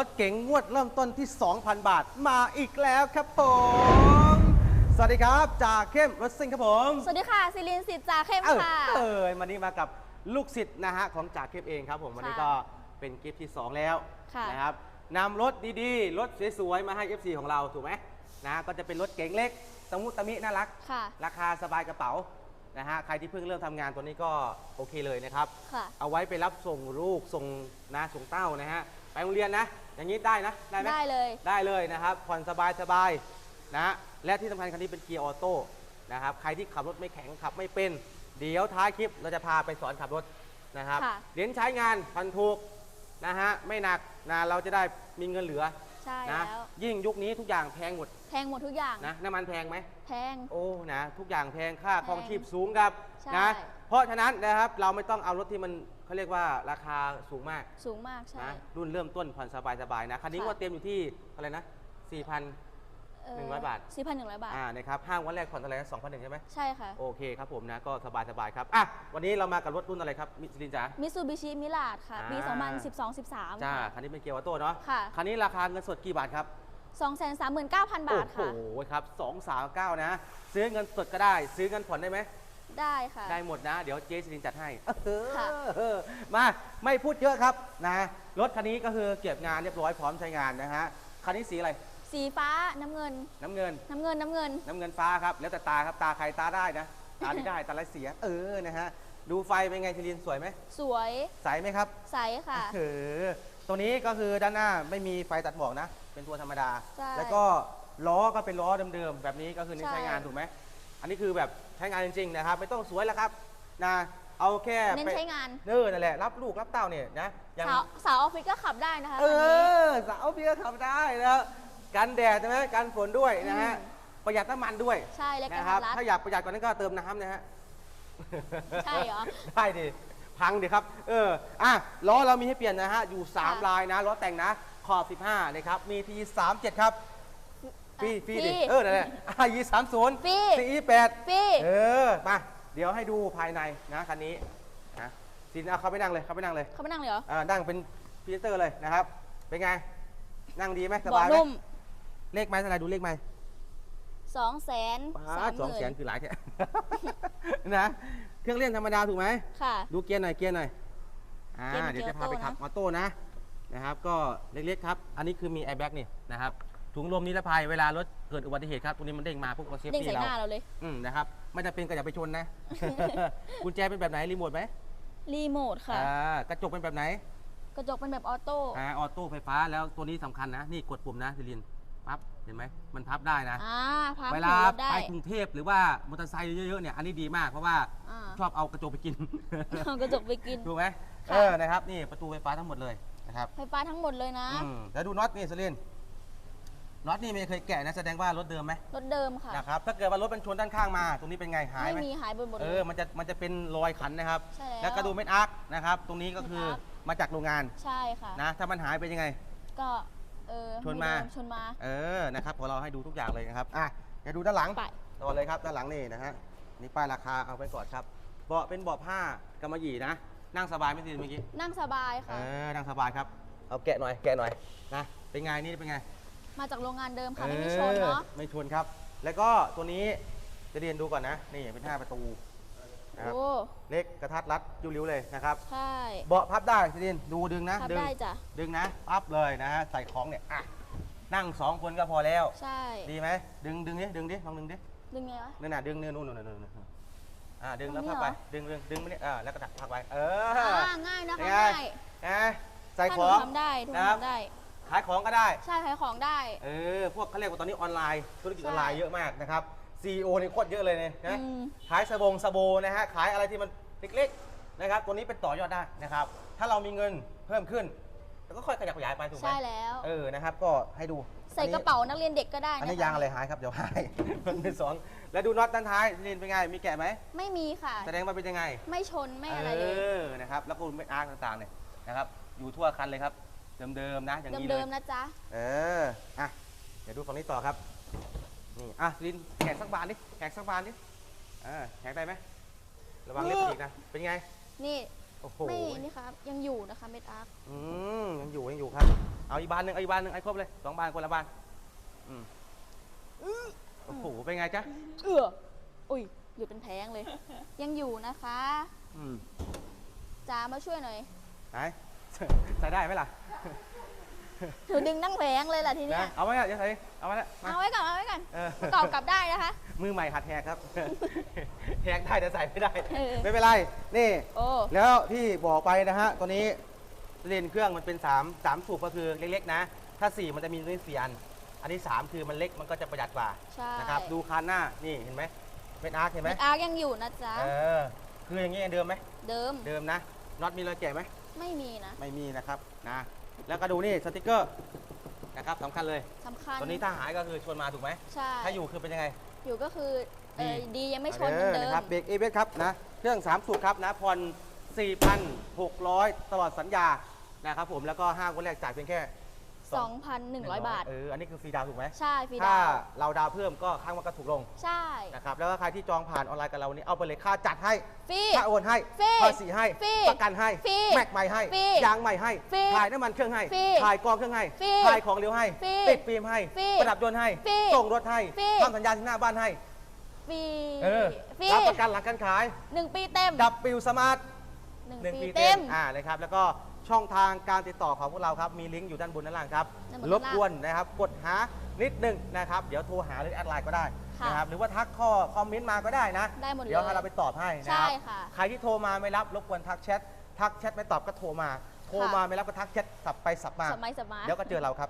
รถเก๋งงวดเริ่มต้นที่ 2,000 บาทมาอีกแล้วครับผม สวัสดีครับจากเข้มรถซิ่งครับผมสวัสดีค่ะซิลินสิทธิ์จ่าเข้มเออค่ะ เออวันนี้มากับลูกศิษย์นะฮะของจากเข้มเองครับผมวันนี้ค่ะก็เป็นกิฟต์ที่ 2 แล้วค่ะ นะครับนำรถดีๆ รถสวยๆ มาให้ FC ของเราถูกไหมนะก็จะเป็นรถเก๋งเล็กตะมุตะมิน่ารัก ค่ะ ราคาสบายกระเป๋านะฮะใครที่เพิ่งเริ่มทำงานตัวนี้ก็โอเคเลยนะครับ ค่ะ เอาไว้ไปรับส่งลูกส่งนะส่งเต้านะฮะไปโรงเรียนนะ อย่างนี้ได้นะ ได้ไหมได้เลย ได้เลยนะครับ ผ่อนสบายสบายนะฮะและที่สำคัญคันนี้เป็นเกียร์ออโต้นะครับ ใครที่ขับรถไม่แข็งขับไม่เป็น เดี๋ยวท้ายคลิปเราจะพาไปสอนขับรถนะครับค่ะเรียนใช้งานผ่อนถูกนะฮะ ไม่หนักนะเราจะได้มีเงินเหลือใช่นะแล้ว ยิ่งยุคนี้ทุกอย่างแพงหมดแพงหมดทุกอย่าง นะน้ำมันแพงไหม แพง โอ้ นะ ทุกอย่างแพง ค่าแพงครองชีพสูงครับ ใช่ นะ เพราะฉะนั้นนะครับ เราไม่ต้องเอารถที่มัน เขาเรียกว่าราคาสูงมากสูงมากใช่ นะรุ่นเริ่มต้นผ่อนสบายๆนะคันนี้ค่ะ ก็เต็มอยู่ที่อะไรนะ 4,000 100บาท สี่พันหนึ่งร้อยบาท อ่านะครับห้างวันแรกผ่อนเท่าไหร่นะ2,100ใช่ไหมใช่ค่ะ โอเคครับผมนะก็สบายๆครับอะวันนี้เรามากับรถรุ่นอะไรครับมิสลินจ๋า มิตซูบิชิมิลาดค่ะ ปี อ่า 2012-13 จ้าคันนี้เป็นเกียร์ออโต้เนาะค่ะ คันนี้ราคาเงินสดกี่บาทครับ 239,000 บาทโอ้ค่ะโหครับ 239 นะ ซื้อเงินสดก็ได้ ซื้อเงินผ่อนได้ไหม ได้ค่ะ ได้หมดนะ เดี๋ยวเจสิรินจัดให้ค่ะ เออมาไม่พูดเยอะครับนะรถคันนี้ก็คือเก็บงานเรียบร้อยพร้อมใช้งานนะฮะคันนี้สีอะไรสีฟ้าน้ำเงิน น้ำเงิน น้ำเงินน้ำเงิน น้ำเงินฟ้าครับ แล้วแต่ตาครับตาใครตาได้นะ ตาไม่ได้ตาไรเสีย เออนะฮะดูไฟเป็นไงสิรินสวยไหมสวยใสไหมครับ ใสค่ะ เออตัวนี้ก็คือด้านหน้าไม่มีไฟตัดหมอกนะ เป็นตัวธรรมดา ใช่แล้วก็ล้อก็เป็นล้อเดิมๆ แบบนี้ก็คือนี่ใช่ ใช้งานถูกไหม อันนี้คือแบบ ใช้งานจริงๆนะครับ ไม่ต้องสวยแล้วครับนะเอาแค่เน้นไปใช้งานเออนั่นแหละรับลูกรับเต้าเนี่ยนะยังสาวสาวออฟฟิศก็ขับได้นะคะเอคันนี้ อสาวเบียร์ขับได้แล้วกันแดดใช่ไหมกันฝนด้วยนะฮะ อืมประหยัดน้ำมันด้วยใช่และกระนะคทัรัดรัด ถ้าอยากประหยัดกว่านั้นก็เติมน้ำนะฮะใช่เหรอ ได้ดิพังดิครับ เอออะล้อเรามีให้เปลี่ยนนะฮะ อยู่3ค่ะลายนะล้อแต่งนะ ขอบ 15 นะครับ มีที37 ครับ ฟรีฟรีดิ เออนั่นแหละอะยี30ฟรีซีแปดฟรีเออ มา เดี๋ยวให้ดูภายในนะคันนี้นะสินเอาเข้าไปนั่งเลยเข้าไปนั่งเลยเขาไปนั่งเลยเหรอ อ่านั่งเป็นพรีเซนเตอร์เลยนะครับ เป็นไง นั่งดีไหมสเบาะบายไหมนุ่มเลขไหมเท่าไหร่ดูเลขไหมสองแสนป้าสามดหสองมื่แสนนคือหลายแค่นะ เครื่องเล่นธรรมดาถูกไหมค่ะ ดูเกียร์หน่อยเกียร์หน่อย อ่าเกียร์เป็นเดี๋ยวจะเกียร์พาไปออโต้ขับนะออโต้นะ นะครับ ก็เล็กๆครับ อันนี้คือมีแอร์แบ็กนี่นะครับ ถุงลมนิรภัยเวลารถเกิดอุบัติเหตุครับตัวนี้มันเด้งมาพวกเราเซฟเด้งตี้ใส่เราหน้าเราเลย อืมนะครับไม่จะเป็นก็อย่าไปชนนะ กุญแจเป็นแบบไหนรีโมทไหมรีโมทค่ะ อ่ากระจกเป็นแบบไหนกระจกเป็นแบบออโต้ อ่าออโต้ไฟฟ้าแล้วตัวนี้สำคัญนะ นี่กดปุ่มนะซิลินปั๊บเห็นไหมมันพับได้นะ อ่าพับเวหัลาวได้ไปกรุงเทพหรือว่ามอเตอร์ไซค์เยอะๆเนี่ยอันนี้ดีมากเพราะว่าอ่าชอบเอากระจกไปกิน เอากระจกไปกิน ถูกไหมค่ะ เออนะครับนี่ประตูไฟฟ้าทั้งหมดเลยนะครับไฟฟ้าทั้งหมดเลยนะ อืมแล้วดูน็อตนี่ซิลิน น็อตนี่ไม่เคยแกะนะแสดงว่ารถเดิมไหมรถเดิมค่ะ นะครับถ้าเกิดว่ารถมันชนด้านข้างมา ตรงนี้เป็นไงหายไม่ไหมมีหายไปหมดเอเลอยมันจะมันจะเป็นรอยขันนะครับ ใช่แล้ว แล้วกระดูกเม็ดอาร์คนะครับ ตรงนี้ก็คือเม็ดอาร์คมาจากโรงงานใช่ค่ะ นะถ้ามันหายเป็นยังไง ก็เออชนมาไเดิชนมา เออนะครับพอเราให้ดูทุกอย่างเลยนะครับอะเดี๋ยวดูด้านหลังไป ต่อเลยครับด้านหลังนี่นะฮะนี่ป้ายราคาเอาไปก่อนครับเบาะเป็นเบาะผ้ากำมะหยี่นะนั่งสบายไหม่สิเมื่อกี้นั่งสบายเอค่ะ อนั่งสบายครับเอาแกะหน่อยแกะหน่อยนะเป็นไงนี่เป็นไง มาจากโรงงานเดิมค่ะไม่มีชนออเนาะไม่ชนครับ แล้วก็ตัวนี้จะเรียนดูก่อนนะ นี่เป็นห้าประตูนะครับโอ้เล็กกระทัดรัดยิ้วริ้วเลยนะครับ ใช่ เบาะพับได้สิเรียนดูดึงนะพับดึงได้จ้ะ ดึงนะปั๊บเลยนะฮะใส่ของเนี่ยอะนั่งสองคนก็พอแล้ว ใช่ ดีไหมดึงดึงดิดึงดิลองดึงดิดึงไงวะนั่นน่ะดึงเนื้อนู่นนู่นนู่นนู่นนู่นอ่าดึงแล้วตรงนี้พักไปเหรอดึงดึงดึงไปเนี่ยอ่าแล้วก็ดักพักไปเอออ่าง่ายนะคะเป็นไงง่ายนะใส่ถ้าขหนูองทำได้ทุกนะครับทำได้ ขายของก็ได้ ใช่ขายของได้ เออ พวกเขาเรียกว่าตอนนี้ออนไลน์ ธุรกิจใช่ออนไลน์เยอะมากนะครับซีโอนี่โคตรเยอะเลยเนี่ยนะอืม ขายสบงสโบนะฮะ ขายอะไรที่มันเล็กๆนะครับ ตัวนี้เป็นต่อยอดได้นะครับ ถ้าเรามีเงินเพิ่มขึ้นแล้วก็ค่อยขยับขยายไปถูกไหมใช่แล้ว เออ นะครับ ก็ให้ดูใส่อันนี้ กระเป๋านักเรียนเด็กก็ได้อันนะนี้คะยางอะไรหายครับ เดี๋ยวหาย มันเป็นสองแล้วดูน็อตด้านท้ายลินเป็นไง มีแกะไหมไม่มีค่ะ แสดงว่าเป็นยังไง ไม่ชนไม่อะไรเลย อ นะครับ แล้วก็เม็ดอาร์ตต่างๆเนี่ยนะครับ อยู่ทั่วคันเลยครับ เดิมๆนะอย่างนี้เลเดิยมๆนะจ๊ะ เอออะเดี๋ยวดูฝั่งนี้ต่อครับนี่อะลินแขกสักบานดิแขกสักบานดิเออแขกได้ไหมระวังเล็บฉีกนะเป็นไงนี่โอ้โหไม่นี่ครับยังอยู่นะคะเม็ดอาร์คอืมยังอยู่ยังอยู่ครับ เอาอีกบานหนึ่งเอาอีกบานหนึ่งไอ้ครบเลยสองบานคนละบานอืมโอ้โหเป็นไงจ๊ะเอืออุ้ยหลุดเป็นแผงเลย ยังอยู่นะคะอืมจ๋ามาช่วยหน่อย ไหน ใส่ได้ไหมล่ะถือดึงนั่งแผงเลยล่ะทีเนี้นะยเอาไว้อะเดี๋ยวใส่เอาไว้ละมา เอาไว้ก่อนเอาไว้ก่อนเออ ประกอบกลับได้นะคะ มือใหม่หัดแฮกครับแฮกได้แต่ใส่ไม่ได้ เออ ไม่เป็นไรนี่ โอ้ แล้วที่บอกไปนะฮะตัวนี้เลนเครื่องมันเป็น3 3สูบก็คือเล็กๆนะ ถ้า 4 มันจะมีตัวนี้สี่อัน อันนี้3คือมันเล็กมันก็จะประหยัดกว่าใช่ นะครับดูคันหน้านี่เห็นไหมเม็ดอาร์คเห็นไหมเม็ดอาร์คยังอยู่นะจ๊ะ เออคืออย่างนี้เดิมไหมเดิม เดิมนะน็อตมีรอยแกะไหม ไม่มีนะไม่มีนะครับนะแล้วก็ดูนี่สติกเกอร์นะครับสำคัญเลยสำคัญตัวนี้ถ้าหายก็คือชวนมาถูกไหมใช่ถ้าอยู่คือเป็นยังไง อยู่ก็คือเออดีดียังไม่ชนเหมือนเดินะมครับเบรกเอเครับนะเครื่อง 3 สูบครับนะผ่อน4,600 ตลอดสัญญานะครับผมแล้วก็5วันแรกจ่ายเพียงแค่สอง 2,100 บาท เออ อันนี้คือฟรีดาวน์ถูกไหมใช่ฟรีถ้าดาวน์เราดาวน์เพิ่มก็ข้างมันก็ถูกลงใช่ นะครับ แล้วก็ใครที่จองผ่านออนไลน์กับเรานี่เอาไปเลยค่าจัดให้ ฟรี ค่าโอนให้ ฟรีภาษีให้ ฟรีประกันให้ ฟรีแม็กใหม่ให้ ฟรียางใหม่ให้ ฟรีถ่ายน้ำมันเครื่องให้ ฟรีถ่ายกองเครื่องให้ ฟรีถ่ายของเร็วให้ ฟรีติดฟิล์มให้ ฟรีประดับยนต์ให้ ฟรีส่งรถให้ฟรี ทำสัญญาที่หน้าบ้านให้ ฟรีเออ ฟรีรับประกันหลังการขาย หนึ่งปีเต็มดับปิวสมาร์ทหนึ่งหนึ่งปีปีเต็เต็มมอ่า นะครับ แล้วก็ ช่องทางการติดต่อของพวกเราครับมีลิงก์อยู่ด้านบนด้านล่างครับด้านบนรด้านบล่างกวนนะครับ กดหานิดหนึงนะครับ เดี๋ยวโทรหาหรือแอดไลน์ก็ได้ค่ะนะครับหรือว่าทักข้อคอมเมนต์มาก็ได้นะได้หมดเลยเดี๋ยวให้เราไปตอบให้นะครับใช่ค่ะใครที่โทรมาไม่รับรบกวนทักแชททักแชทไม่ตอบก็โทรมา โทรมาไม่รับก็ทักแชทสับไปสับมาสมัยสมัยเดี๋ยวก็เจอเราครับ